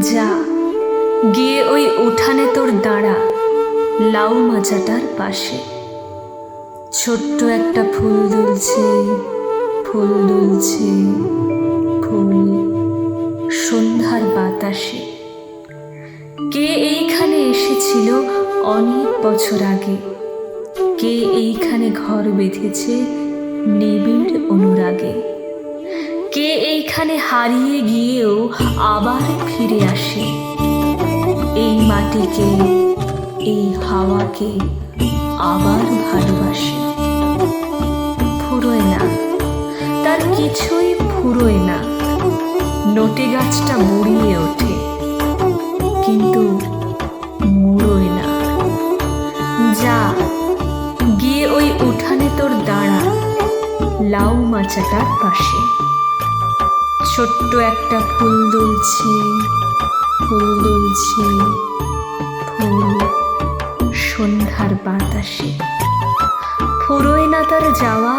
যা, গিয়ে ওই উঠানে তোর দাঁড়া, লাউ মাচাটার পাশে। ছোট্ট একটা ফুল দুলছে ফুল দুলছে, ফুল সন্ধ্যার বাতাসে। কে এইখানে এসেছিল অনেক বছর আগে? কে এইখানে ঘর বেঁধেছে নিবিড় অনুরাগে? কে এইখানে হারিয়ে গিয়েও আবার ফিরে আসে? এই মাটিকে, এই হাওয়াকে আবার ভালোবাসে। ফুরোয় না, তার কিছুই ফুরোয় না। নটে গাছটা বুড়িয়ে ওঠে, কিন্তু মুড়োয় না। যা, গিয়ে ওই উঠানে তোর দাঁড়া, লাউ মাচাটার পাশে। ছোট্ট একটা ফুল দুলছে ফুল দুলছে, ফুল সন্ধ্যার বাতাসে। ফুরোয় না তার যাওয়া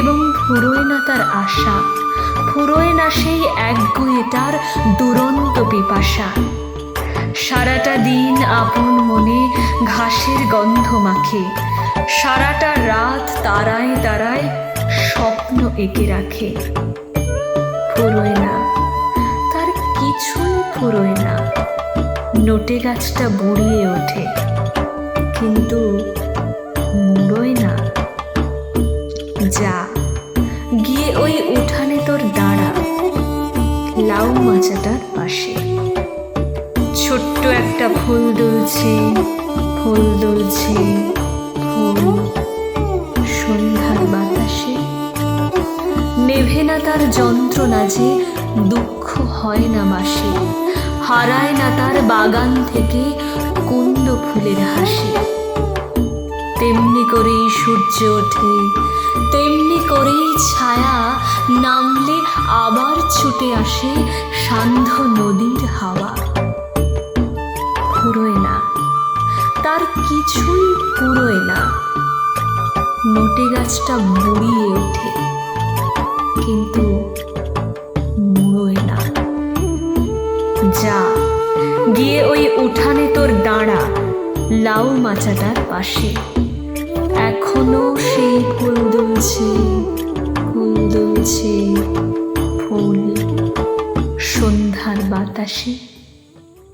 এবং ফুরোয় না তার আশা ফুরোয় না সেই একগুয়ে তার দুরন্ত পিপাসা। সারাটা দিন আপন মনে ঘাসের গন্ধ মাখে, সারাটা রাত তারায় তারায় স্বপ্ন এঁকে রাখে। ফুরোয় নোটে গাছটা বুড়িয়ে ওঠে। কিন্তু মুড়োয় না। যা, গিয়ে ওই উঠানে তোর দাঁড়া। লাউ মাচাটার পাশে। ছোট্ট একটা ফুল দুলছে ফুল দুলছে, ফুল। সন্ধ্যার বাতাসে। নেভে না তার যন্ত্রণা যে দুঃখ হয় না মাসে। হারায় না তার বাগান থেকে কুন্দ ফুলের হাসি। তেমনি করেই সূর্য ওঠে, তেমনি করেই ছায়া নামলে আবার ছুটে আসে সান্ধ্য নদীর হাওয়া। ফুরোয় না, তার কিছুই ফুরোয় না। নোটে গাছটা বুড়িয়ে ওঠে, কিন্তু গিয়ে ওই উঠানে তোর দাঁড়া, লাউ মাচাটার পাশে। এখনও সেই ফুল দুলছে ফুল দুলছে ফুল সন্ধ্যার বাতাসে।